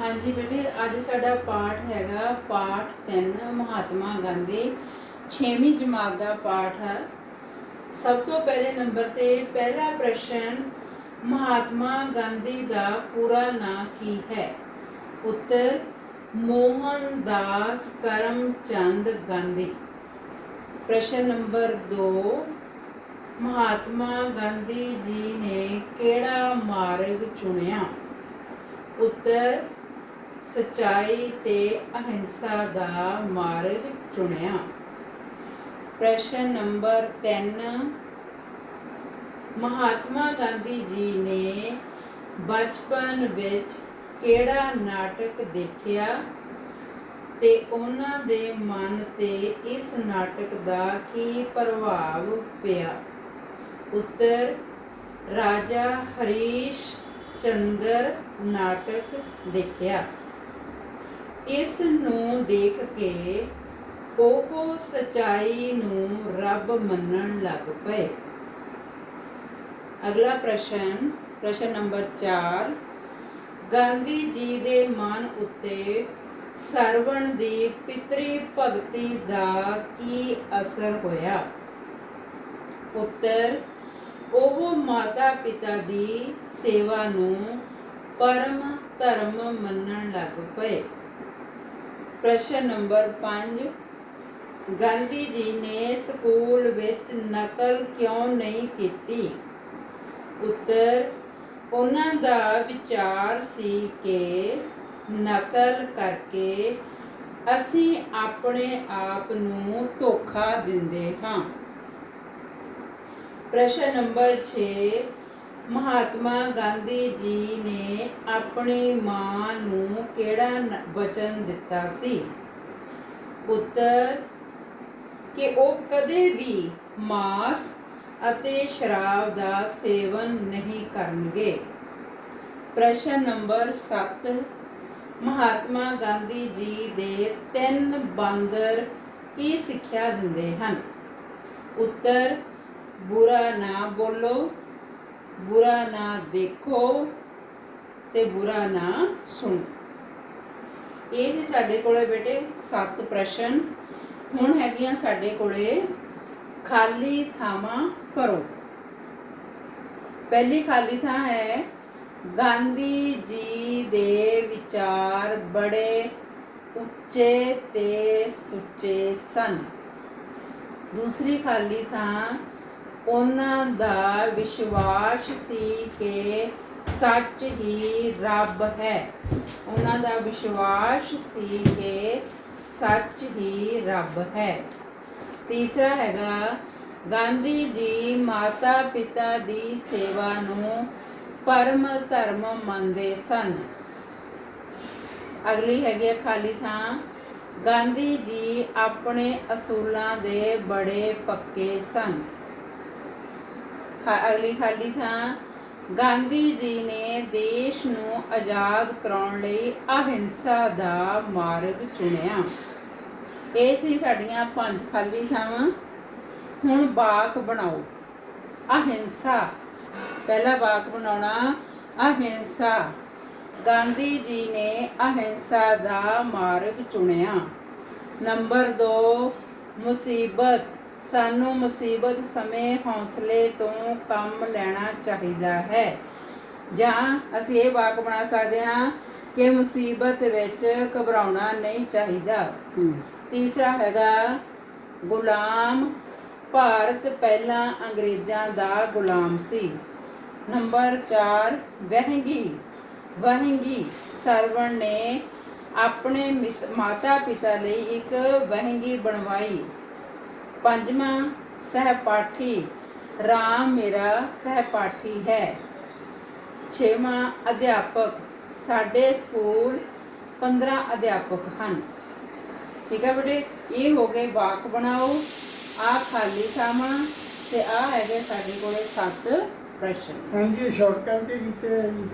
ਹਾਂਜੀ ਬੇਟੇ ਅੱਜ ਸਾਡਾ ਪਾਠ ਹੈਗਾ ਪਾਠ 3 ਮਹਾਤਮਾ ਗਾਂਧੀ। 6ਵੀਂ ਜਮਾਤ ਦਾ ਪਾਠ ਹੈ। ਸਭ ਤੋਂ ਪਹਿਲੇ ਨੰਬਰ ਤੇ ਪਹਿਲਾ ਪ੍ਰਸ਼ਨ, ਮਹਾਤਮਾ ਗਾਂਧੀ ਦਾ ਪੂਰਾ ਨਾਂ ਕੀ ਹੈ? ਉੱਤਰ, ਮੋਹਨ ਦਾਸ ਕਰਮਚੰਦ ਗਾਂਧੀ। ਪ੍ਰਸ਼ਨ ਨੰਬਰ 2 ਮਹਾਤਮਾ ਗਾਂਧੀ ਜੀ ਨੇ ਕਿਹੜਾ ਮਾਰਗ ਚੁਣਿਆ? ਉੱਤਰ ਸਚਾਈ ਤੇ ਅਹਿੰਸਾ ਦਾ ਮਾਰਗ ਚੁਣਿਆ। ਪ੍ਰਸ਼ਨ ਨੰਬਰ 3 ਮਹਾਤਮਾ ਗਾਂਧੀ ਜੀ ਨੇ ਬਚਪਨ ਵਿੱਚ ਕਿਹੜਾ ਨਾਟਕ ਦੇਖਿਆ ਤੇ ਉਹਨਾਂ ਦੇ ਮਨ ਤੇ ਇਸ ਨਾਟਕ ਦਾ ਕੀ ਪ੍ਰਭਾਵ ਪਿਆ? ਉੱਤਰ, ਰਾਜਾ ਹਰੀਸ਼ ਚੰਦਰ ਨਾਟਕ ਦੇਖਿਆ। ਇਸ ਨੂੰ ਦੇਖ ਕੇ ਉਹ ਸਚਾਈ ਨੂੰ ਰੱਬ ਮੰਨਣ ਲੱਗ ਪਏ। ਅਗਲਾ ਪ੍ਰਸ਼ਨ ਪ੍ਰਸ਼ਨ ਨੰਬਰ 4 ਗਾਂਧੀ ਜੀ ਦੇ ਮਨ ਉੱਤੇ ਸਰਵਣ ਦੀ ਪਿਤਰੀ ਭਗਤੀ ਦਾ ਕੀ ਅਸਰ ਹੋਇਆ? ਉੱਤਰ, ਉਹ ਮਾਤਾ ਪਿਤਾ ਦੀ ਸੇਵਾ ਨੂੰ ਪਰਮ ਧਰਮ ਮੰਨਣ ਲੱਗ ਪਏ। ਪ੍ਰਸ਼ਨ ਨੰਬਰ 5 ਗਾਂਧੀ ਜੀ ਨੇ ਸਕੂਲ ਵਿੱਚ ਨਕਲ ਕਿਉਂ ਨਹੀਂ ਕੀਤੀ? ਉੱਤਰ, ਉਹਨਾਂ ਦਾ ਵਿਚਾਰ ਸੀ ਕਿ ਨਕਲ ਕਰਕੇ ਅਸੀਂ ਆਪਣੇ ਆਪ ਨੂੰ ਧੋਖਾ ਦਿੰਦੇ ਹਾਂ। ਪ੍ਰਸ਼ਨ ਨੰਬਰ 6 ਮਹਾਤਮਾ ਗਾਂਧੀ ਜੀ ਨੇ ਆਪਣੀ ਮਾਂ ਨੂੰ ਕਿਹੜਾ ਵਚਨ ਦਿੱਤਾ ਸੀ? ਪੁੱਤਰ ਕਿ ਉਹ ਕਦੇ ਵੀ ਮਾਸ ਅਤੇ ਸ਼ਰਾਬ ਦਾ ਸੇਵਨ ਨਹੀਂ ਕਰਨਗੇ। ਪ੍ਰਸ਼ਨ ਨੰਬਰ 7 ਮਹਾਤਮਾ ਗਾਂਧੀ ਜੀ ਦੇ ਤਿੰਨ ਬਾਂਦਰ ਕੀ ਸਿੱਖਿਆ ਦਿੰਦੇ ਹਨ? ਉੱਤਰ, ਬੁਰਾ ਨਾ ਬੋਲੋ। ਬੁਰਾ ਨਾ ਦੇਖੋ ਤੇ ਬੁਰਾ ਨਾ ਸੁਣੋ। ਇਹ ਸੀ ਸਾਡੇ ਕੋਲੇ ਬੇਟੇ 7 ਪ੍ਰਸ਼ਨ। ਹੁਣ ਹੈਗੀਆਂ ਸਾਡੇ ਕੋਲੇ ਖਾਲੀ ਥਾਵਾਂ ਭਰੋ। ਪਹਿਲੀ ਖਾਲੀ ਥਾਂ ਹੈ, ਗਾਂਧੀ ਜੀ ਦੇ ਵਿਚਾਰ ਬੜੇ ਉੱਚੇ ਤੇ ਸੁੱਚੇ ਸਨ। ਦੂਸਰੀ ਖਾਲੀ ਥਾਂ ਉਹਨਾਂ ਦਾ ਵਿਸ਼ਵਾਸ ਸੀ ਕਿ ਸੱਚ ਹੀ ਰੱਬ ਹੈ। ਉਹਨਾਂ ਦਾ ਵਿਸ਼ਵਾਸ ਸੀ ਕਿ ਸੱਚ ਹੀ ਰੱਬ ਹੈ। ਤੀਸਰਾ ਹੈਗਾ, ਗਾਂਧੀ ਜੀ ਮਾਤਾ ਪਿਤਾ ਦੀ ਸੇਵਾ ਨੂੰ ਪਰਮ ਧਰਮ ਮੰਨਦੇ ਸਨ। ਅਗਲੀ ਹੈਗੀ ਹੈ ਖਾਲੀ ਥਾਂ। ਗਾਂਧੀ ਜੀ ਆਪਣੇ ਅਸੂਲਾਂ ਦੇ ਬੜੇ ਪੱਕੇ ਸਨ। ਅਗਲੀ ਖਾਲੀ ਥਾਂ, ਗਾਂਧੀ ਜੀ ਨੇ ਦੇਸ਼ ਨੂੰ ਆਜ਼ਾਦ ਕਰਾਉਣ ਲਈ ਅਹਿੰਸਾ ਦਾ ਮਾਰਗ ਚੁਣਿਆ। ਇਹ ਸੀ ਸਾਡੀਆਂ ਪੰਜ ਖਾਲੀ ਥਾਵਾਂ। ਹੁਣ ਬਾਕ ਬਣਾਓ। ਅਹਿੰਸਾ। ਪਹਿਲਾ ਬਾਕ ਬਣਾਉਣਾ, ਅਹਿੰਸਾ। ਗਾਂਧੀ ਜੀ ਨੇ ਅਹਿੰਸਾ ਦਾ ਮਾਰਗ ਚੁਣਿਆ। ਨੰਬਰ 2 ਮੁਸੀਬਤ। ਸਾਨੂੰ ਮੁਸੀਬਤ ਸਮੇਂ ਹੌਸਲੇ ਤੋਂ ਕੰਮ ਲੈਣਾ ਚਾਹੀਦਾ ਹੈ। ਜਾਂ ਅਸੀਂ ਇਹ ਵਾਕ ਬਣਾ ਸਕਦੇ ਹਾਂ ਕਿ ਮੁਸੀਬਤ ਵਿੱਚ ਘਬਰਾਉਣਾ ਨਹੀਂ ਚਾਹੀਦਾ। ਤੀਸਰਾ ਹੈਗਾ ਗੁਲਾਮ ਭਾਰਤ ਪਹਿਲਾਂ ਅੰਗਰੇਜ਼ਾਂ ਦਾ ਗੁਲਾਮ ਸੀ। ਨੰਬਰ 4 ਵਹਿੰਗੀ। ਵਹਿੰਗੀ ਸਰਵਣ ਨੇ ਆਪਣੇ ਮਾਤਾ ਪਿਤਾ ਲਈ ਇੱਕ ਵਹਿੰਗੀ ਬਣਵਾਈ। ਪੰਜਵਾਂ ਸਹਿਪਾਠੀ, ਰਾਮ ਮੇਰਾ ਸਹਿਪਾਠੀ ਹੈ। ਛੇਵਾਂ ਅਧਿਆਪਕ, ਸਾਡੇ ਸਕੂਲ 15 ਅਧਿਆਪਕ ਹਨ। ਠੀਕ ਹੈ ਬੇਟੇ, ਇਹ ਹੋ ਗਏ ਵਾਕ ਬਣਾਓ ਆ ਖਾਲੀ ਥਾਵਾਂ ਤੇ ਆ ਹੈਗੇ ਸਾਡੇ ਕੋਲੇ ਸੱਤ ਪ੍ਰਸ਼ਨ। ਹਾਂਜੀ ਸ਼ਾਰਟਕਟ ਤੇ ਕੀਤੇ ਆ ਜੀ।